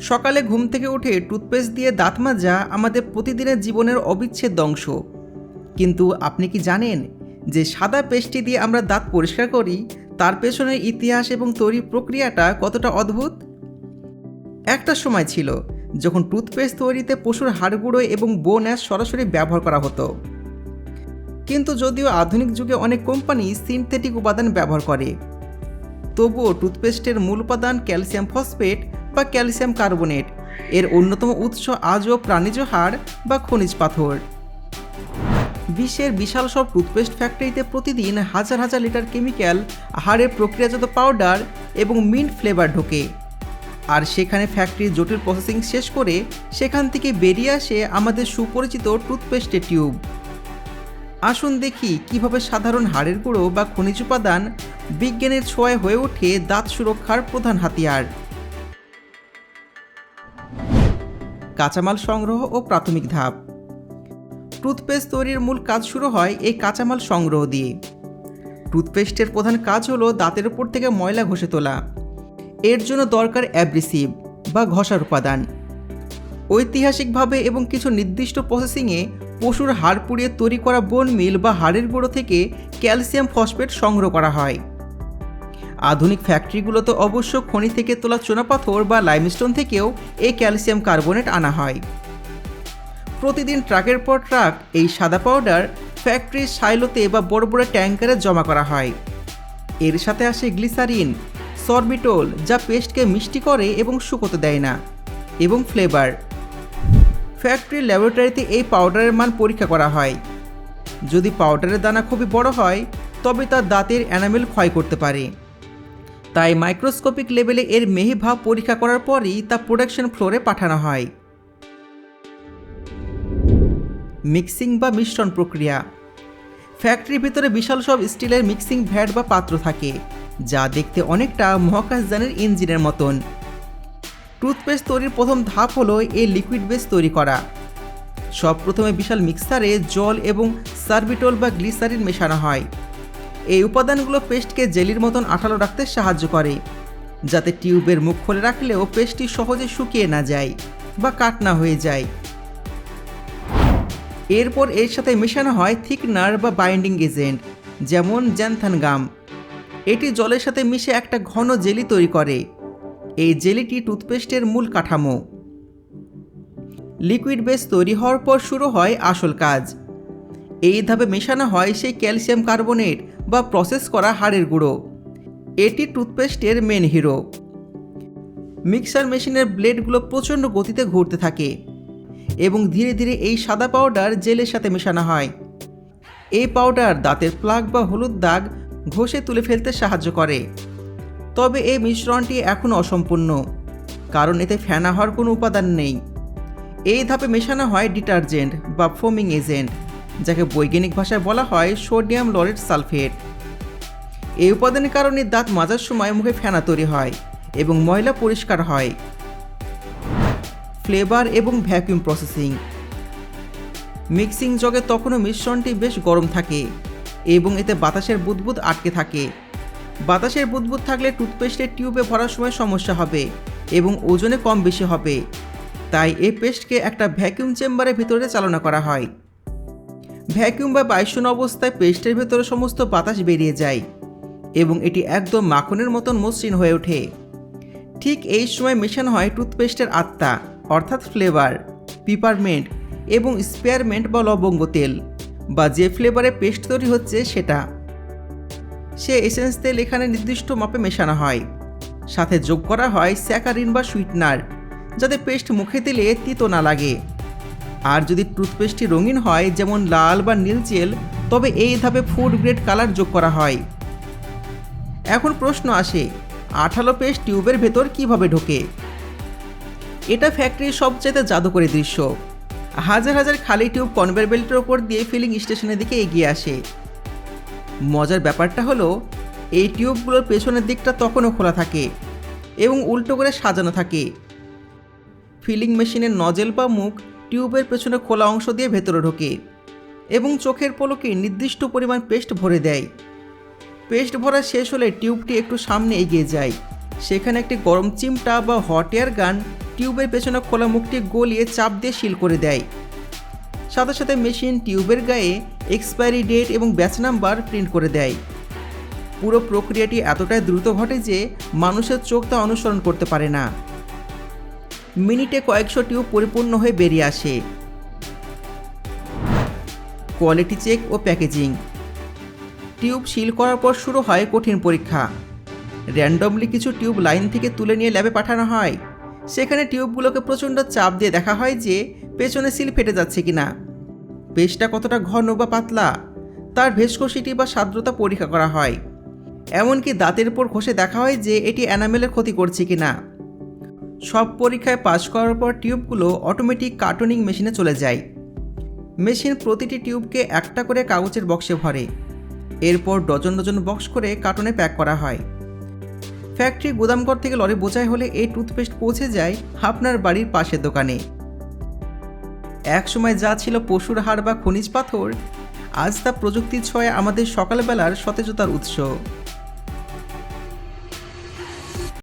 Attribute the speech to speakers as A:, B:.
A: সকালে ঘুম থেকে উঠে টুথপেস্ট দিয়ে দাঁত মাজা আমাদের প্রতিদিনের জীবনের অবিচ্ছেদ্য অংশ। কিন্তু আপনি কি জানেন যে সাদা পেস্টটি দিয়ে আমরা দাঁত পরিষ্কার করি, তার পেছনের ইতিহাস এবং তৈরি প্রক্রিয়াটা কতটা অদ্ভুত? একটা সময় ছিল যখন টুথপেস্ট তৈরিতে পশুর হাড়গুঁড়ো এবং বোন অ্যাশ সরাসরি ব্যবহার করা হতো। কিন্তু যদিও আধুনিক যুগে অনেক কোম্পানি সিনথেটিক উপাদান ব্যবহার করে, তবুও টুথপেস্টের মূল উপাদান ক্যালসিয়াম ফসফেট বা ক্যালসিয়াম কার্বোনেট। এর অন্যতম উৎস আজও প্রাণীজ হাড় বা খনিজ পাথর। বিশ্বের বিশাল সব টুথপেস্ট ফ্যাক্টরিতে প্রতিদিন হাজার হাজার লিটার কেমিক্যাল, হাড়ের প্রক্রিয়াজাত পাউডার এবং মিন্ট ফ্লেভার ঢোকে। আর সেখানে ফ্যাক্টরির জটিল প্রসেসিং শেষ করে সেখান থেকে বেরিয়ে আসে আমাদের সুপরিচিত টুথপেস্টের টিউব। আসুন দেখি কীভাবে সাধারণ হাড়ের গুঁড়ো বা খনিজ উপাদান বিজ্ঞানের ছোঁয়ায় হয়ে ওঠে দাঁত সুরক্ষার প্রধান হাতিয়ার। কাঁচামাল সংগ্রহ ও প্রাথমিক ধাপ। টুথপেস্ট তৈরির মূল কাজ শুরু হয় এই কাঁচামাল সংগ্রহ দিয়ে। টুথপেস্টের প্রধান কাজ হলো দাঁতের উপর থেকে ময়লা ঘষে তোলা। এর জন্য দরকার অ্যাব্রিসিভ বা ঘষার উপাদান। ঐতিহাসিকভাবে এবং কিছু নির্দিষ্ট প্রসেসিংয়ে পশুর হাড় পুড়িয়ে তৈরি করা বোন মিল বা হাড়ের গুঁড়ো থেকে ক্যালসিয়াম ফসফেট সংগ্রহ করা হয়। আধুনিক ফ্যাক্টরিগুলোতে অবশ্য খনি থেকে তোলা চুনাপাথর বা লাইমস্টোন থেকেও এই ক্যালসিয়াম কার্বনেট আনা হয়। প্রতিদিন ট্রাকের পর ট্রাক এই সাদা পাউডার ফ্যাক্টরির সাইলোতে বা বড় বড় ট্যাঙ্কারে জমা করা হয়। এর সাথে আসে গ্লিসারিন, সরবিটোল, যা পেস্টকে মিষ্টি করে এবং শুকোতে দেয় না, এবং ফ্লেভার। ফ্যাক্টরির ল্যাবরেটরিতে এই পাউডারের মান পরীক্ষা করা হয়। যদি পাউডারের দানা খুবই বড় হয়, তবে তা দাঁতের অ্যানামেল ক্ষয় করতে পারে। তাই মাইক্রোস্কোপিক লেভেলে এর মেহি ভাব পরীক্ষা করার পরই তা প্রোডাকশন ফ্লোরে পাঠানো হয়। মিক্সিং বা মিশ্রণ প্রক্রিয়া। ফ্যাক্টরির ভিতরে বিশাল সব স্টিলের মিক্সিং ভ্যাট বা পাত্র থাকে, যা দেখতে অনেকটা মহাকাশযানের ইঞ্জিনের মতন। টুথপেস্ট তৈরির প্রথম ধাপ হলো এই লিকুইড বেস তৈরি করা। সব প্রথমে বিশাল মিক্সারে জল এবং সার্বিটল বা গ্লিসারিন মেশানো হয়। এই উপাদানগুলো পেস্টকে জেলির মতন আঠালো রাখতে সাহায্য করে, যাতে টিউবের মুখ খুলে রাখলেও পেস্টটি সহজে শুকিয়ে না যায় বা কাট না হয়ে যায়। এরপর এর সাথে মেশানো হয় থিকনার বা বাইন্ডিং এজেন্ট, যেমন জ্যানথান গাম। এটি জলের সাথে মিশে একটা ঘন জেলি তৈরি করে। এই জেলিটি টুথপেস্টের মূল কাঠামো। লিকুইড বেস তৈরি হওয়ার পর শুরু হয় আসল কাজ। এই ধাপে মেশানো হয় সেই ক্যালসিয়াম কার্বনেট বা প্রসেস করা হাড়ের গুঁড়ো। এটি টুথপেস্টের মেন হিরো মিক্সার মেশিনের ব্লেডগুলো প্রচণ্ড গতিতে ঘুরতে থাকে এবং ধীরে ধীরে এই সাদা পাউডার জেলের সাথে মেশানো হয়। এই পাউডার দাঁতের প্লাগ বা হলুদ দাগ ঘষে তুলে ফেলতে সাহায্য করে। তবে এই মিশ্রণটি এখনও অসম্পূর্ণ, কারণ এতে ফেনা হওয়ার কোনো উপাদান নেই। এই ধাপে মেশানো হয় ডিটারজেন্ট বা ফোমিং এজেন্ট যাকে বৈজ্ঞানিক ভাষায় বলা হয় সোডিয়াম লরেট সালফেট। এই উপাদানের কারণে দাঁত মাজার সময় মুখে ফেনা তৈরি হয় এবং ময়লা পরিষ্কার হয়। ফ্লেভার এবং ভ্যাকুয়াম প্রসেসিং। মিক্সিং জগে তখনও মিশ্রণটি বেশ গরম থাকে এবং এতে বাতাসের বুদবুদ আটকে থাকে। বাতাসের বুদবুদ থাকলে টুথপেস্টের টিউবে ভরার সময় সমস্যা হবে এবং ওজনে কম বেশি হবে। তাই এই পেস্টকে একটা ভ্যাকুয়াম চেম্বারের ভিতরে চালনা করা হয়। ভ্যাকুয়াম বা বাইশন অবস্থায় পেস্টের ভেতরে সমস্ত বাতাস বেরিয়ে যায় এবং এটি একদম মাখনের মতন মসৃণ হয়ে ওঠে। ঠিক এই সময় মেশানো হয় টুথপেস্টের আত্মা, অর্থাৎ ফ্লেভার, পিপারমেন্ট এবং স্পেয়ারমেন্ট বা লবঙ্গ তেল, বা যে ফ্লেভারে পেস্ট তৈরি হচ্ছে সেটা। সে এসেন্স তেল এখানে নির্দিষ্ট মাপে মেশানো হয়। সাথে যোগ করা হয় স্যাকারিন বা সুইটনার, যাতে পেস্ট মুখে দিলে তিতো না লাগে। আর যদি টুথপেস্টটি রঙিন হয়, যেমন লাল বা নীলচেল তবে এই ধাপে ফুড গ্রেড কালার যোগ করা হয়। এখন প্রশ্ন আসে, আঠালো পেস্ট টিউবের ভেতর কীভাবে ঢোকে? এটা ফ্যাক্টরির সবচেয়ে জাদুকরী দৃশ্য। হাজার হাজার খালি টিউব কনভেয়ার বেল্টের ওপর দিয়ে ফিলিং স্টেশনের দিকে এগিয়ে আসে। মজার ব্যাপারটা হলো, এই টিউবগুলোর পেছনের দিকটা তখনও খোলা থাকে এবং উল্টো করে সাজানো থাকে। ফিলিং মেশিনের নজেল বা মুখ টিউবের পেছনে খোলা অংশ দিয়ে ভেতরে ঢোকে এবং চোখের পলকে নির্দিষ্ট পরিমাণ পেস্ট ভরে দেয়। পেস্ট ভরা শেষ হলে টিউবটি একটু সামনে এগিয়ে যায়। সেখানে একটি গরম চিমটা বা হট এয়ার গান টিউবের পেছনে খোলা মুখটি গলিয়ে চাপ দিয়ে সিল করে দেয়। সাথে সাথে মেশিন টিউবের গায়ে এক্সপায়ারি ডেট এবং ব্যাচ নাম্বার প্রিন্ট করে দেয়। পুরো প্রক্রিয়াটি এতটাই দ্রুত ঘটে যে মানুষের চোখ তা অনুসরণ করতে পারে না। মিনিটে কয়েকশো টিউব পরিপূর্ণ হয়ে বেরিয়ে আসে। কোয়ালিটি চেক ও প্যাকেজিং টিউব সিল করার পর শুরু হয় কঠিন পরীক্ষা। র্যান্ডমলি কিছু টিউব লাইন থেকে তুলে নিয়ে ল্যাবে পাঠানো হয়। সেখানে টিউবগুলোকে প্রচণ্ড চাপ দিয়ে দেখা হয় যে পেছনে সিল ফেটে যাচ্ছে কি না পেস্টটা কতটা ঘন বা পাতলা, তার ভেস্কোসিটি বা সাদ্রতা পরীক্ষা করা হয়। এমনকি দাঁতের উপর ঘষে দেখা হয় যে এটি অ্যানামেলের ক্ষতি করছে কিনা। সব পরীক্ষায় পাস করার পর টিউবগুলো অটোমেটিক কার্টুনিং মেশিনে চলে যায়। মেশিন প্রতিটি টিউবকে একটা করে কাগজের বক্সে ভরে। এরপর ডজন ডজন বক্স করে কার্টুনে প্যাক করা হয়। ফ্যাক্টরি গুদামঘর থেকে লরি বোঝাই হলে এই টুথপেস্ট পৌঁছে যায় আপনার বাড়ির পাশের দোকানে। একসময় যা ছিল পশুর হাড় বা খনিজ পাথর, আজ তা প্রযুক্তির ছোঁয়ায় আমাদের সকালবেলার সতেজতার উৎস।